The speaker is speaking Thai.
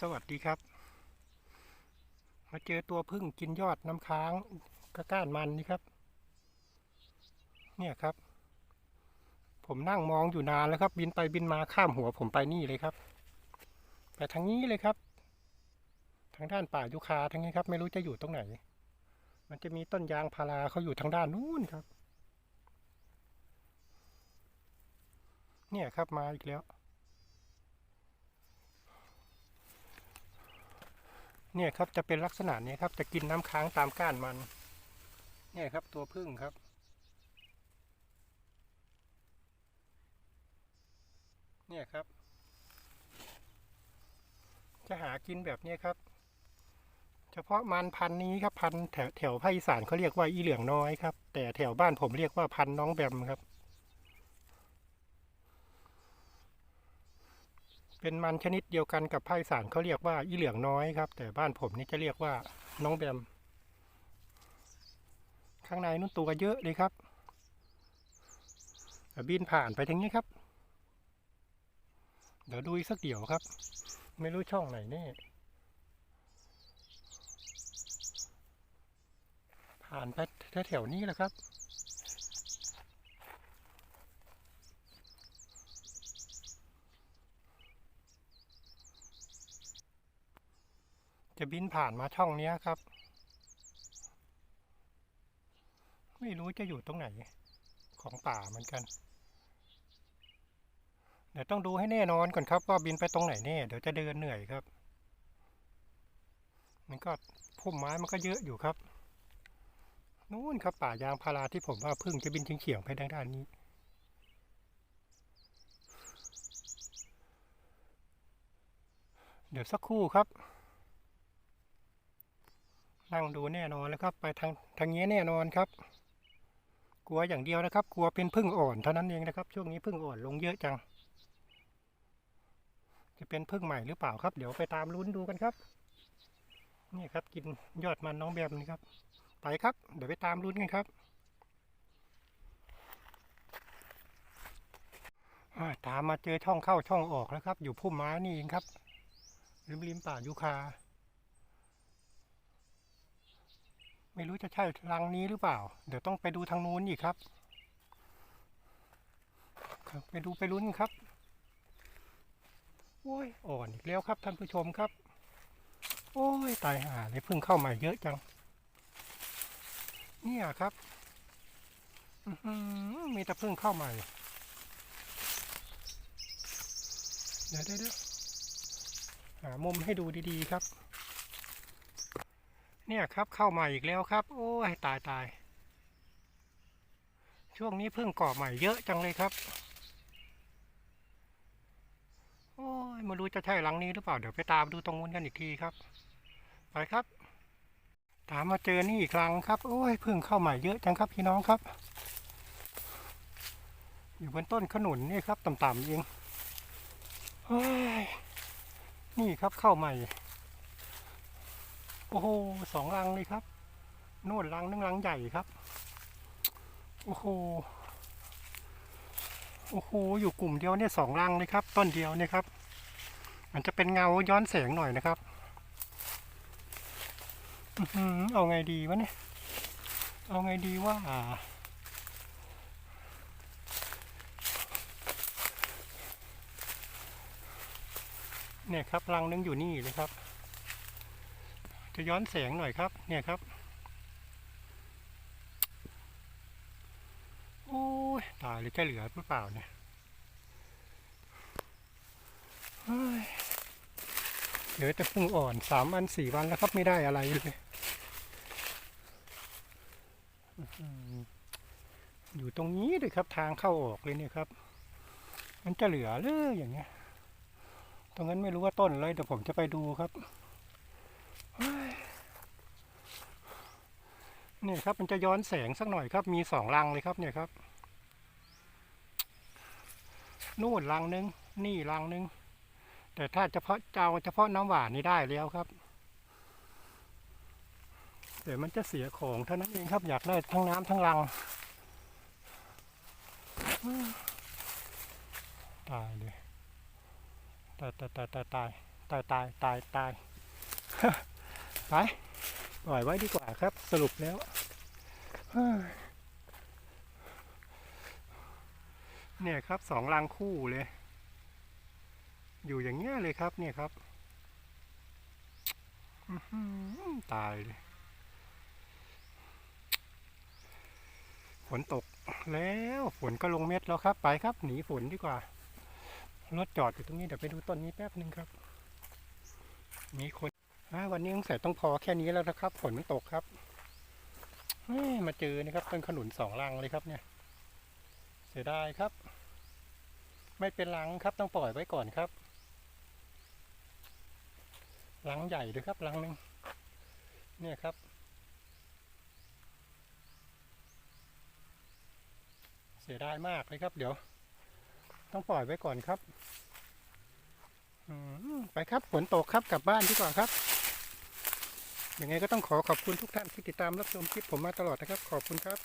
สวัสดีครับ มาเจอตัวพึ่งกินยอดน้ำค้างกระก้านมันนี่ครับ เนี่ยครับ ผมนั่งมองอยู่นานแล้วครับ บินไปบินมาข้ามหัวผมไปนี่เลยครับ ไปทางนี้เลยครับ ทางด้านป่ายุคาทางนี้ครับ ไม่รู้จะอยู่ตรงไหน มันจะมีต้นยางพาราเขาอยู่ทางด้านนู้นครับ เนี่ยครับมาอีกแล้ว เนี่ยครับจะเป็นลักษณะนี้ครับ จะกินน้ำค้างตามก้านมัน เนี่ยครับตัวพึ่งครับ เนี่ยครับ จะหากินแบบเนี้ครับ เฉพาะมันพันธุ์นี้ครับพันแถวแถวภาคอีสานเขาเรียกว่าอีเหลืองน้อยครับ แต่แถวบ้านผมเรียกว่าพันน้องแบมครับ เป็นมันชนิดเดียวกันกับภาคอีสานเขาเรียกว่าอีเหลืองน้อยครับ แต่บ้านผมนี่จะเรียกว่าน้องแบม ข้างในนุ่นตัวเยอะเลยครับ บินผ่านไปทางนี้ครับ เดี๋ยวดูอีกสักเดี๋ยวครับ ไม่รู้ช่องไหนแน่ผ่านไปแถวๆนี้แหละครับ จะบินผ่านมาช่องนี้ครับ ไม่รู้จะอยู่ตรงไหนของป่าเหมือนกัน เดี๋ยวต้องดูให้แน่นอนก่อนครับว่าบินไปตรงไหนแน่เดี๋ยวจะเดินเหนื่อยครับ มันก็พุ่มไม้มันก็เยอะอยู่ครับนู่นครับป่ายางพาราที่ผมว่าพึ่งจะบินเฉียงๆไปทางด้านนี้เดี๋ยวสักครู่ครับ นั่งดูแน่นอนแล้วครับ ไปทางทางนี้แน่นอนครับ กลัวอย่างเดียวนะครับ กลัวเป็นพึ่งอ่อนเท่านั้นเองนะครับ ช่วงนี้พึ่งอ่อนลงเยอะจัง จะเป็นพึ่งใหม่หรือเปล่าครับ เดี๋ยวไปตามลุ้นดูกันครับ นี่ครับ กินยอดมันน้องแบมนี่ครับ ไปครับ เดี๋ยวไปตามลุ้นกันครับตามมาเจอช่องเข้าช่องออกแล้วครับ อยู่พุ่มไม้นี่เองครับริมริมป่ายูคา ไม่รู้จะใช่รังนี้หรือเปล่า เดี๋ยวต้องไปดูทางนู้นอีกครับ ครับไปดูไปลุ้นครับโอ้ยอ่อนอีกแล้วครับท่านผู้ชมครับ โอ้ยตายห่าเลยเพิ่งเข้ามาเยอะจัง เนี่ยครับอื้อหือมีแต่เพิ่งเข้าม่เดี๋ยวเดี๋ยวเดี๋ยวหามุมให้ดูดีๆครับ เนี่ยครับเข้ามาอีกแล้วครับ โอ้ยตายตายช่วงนี้เพิ่งก่อใหม่เยอะจังเลยครับ โอ้ยไม่รู้จะใช่หลังนี้หรือเปล่าเดี๋ยวไปตามดูตรงนู้นกันอีกทีครับ ไปครับ ตามมาเจอนี่อีกครั้งครับ โอ้ยเพิ่งเข้าใหม่เยอะจังครับพี่น้องครับ อยู่บนต้นขนุนนี่ครับต่ำๆเองเฮ้ยนี่ครับเข้าใหม่ โอ้โหสองรังเลยครับ โน่นรังนึงรังใหญ่ครับ โอ้โห โอ้โห อยู่กลุ่มเดียวเนี่ยสองรังเลยครับ ต้นเดียวเนี่ยครับ มันจะเป็นเงาย้อนแสงหน่อยนะครับอือหือเอาไงดีวะเนี่ย เอาไงดีว่าเนี่ยครับรังนึงอยู่นี่เลยครับ จะย้อนแสงหน่อยครับ เนี่ยครับ โอ้ย ตายเลยจะเหลือหรือเปล่าเนี่ยเฮ้ยเหลือแต่พึ่งอ่อนสามวันสี่วันแล้วครับไม่ได้อะไรเลยอยู่ตรงนี้เลยครับทางเข้าออกเลยเนี่ยครับ มันจะเหลือเลยอย่างเงี้ย ตรงนั้นไม่รู้ว่าต้นอะไรเดี๋ยวผมจะไปดูครับ เนี่ยครับมันจะย้อนแสงสักหน่อยครับ มีสองรังเลยครับเนี่ยครับ นู่นรังหนึง นี่รังหนึง แต่ถ้าเฉพาะเจ้าเฉพาะน้ำหวานนี่ได้แล้วครับเดี๋ยวมันจะเสียของเท่านั้นเองครับ อยากได้ทั้งน้ำทั้งรังตายเลยตายตายตายตายตายตายตายตายไป ปล่อยไว้ดีกว่าครับสรุปแล้วเนี่ยครับสองรังคู่เลย อยู่อย่างเงี้ยเลยครับเนี่ยครับตายเลยฝนตกแล้วฝนก็ลงเม็ดแล้วครับ ไปครับ หนีฝนดีกว่ารถจอดอยู่ตรงนี้เดี๋ยวไปดูต้นนี้แป๊บหนึ่งครับ มีคน วันนี้สงสัยต้องพอแค่นี้แล้วนะครับฝนมันตกครับมาเจอนะครับต้นขนุนสองรังเลยครับเนี่ย เสียดายครับ ไม่เป็นรังครับต้องปล่อยไว้ก่อนครับรังใหญ่ด้วยครับรังหนึ่งเนี่ยครับเสียดายมากเลยครับ เดี๋ยว ต้องปล่อยไว้ก่อนครับไปครับฝนตกครับกลับบ้านดีกว่าครับ ยังไงก็ต้องขอขอบคุณทุกท่านที่ติดตามรับชมคลิปผมมาตลอดนะครับ ขอบคุณครับ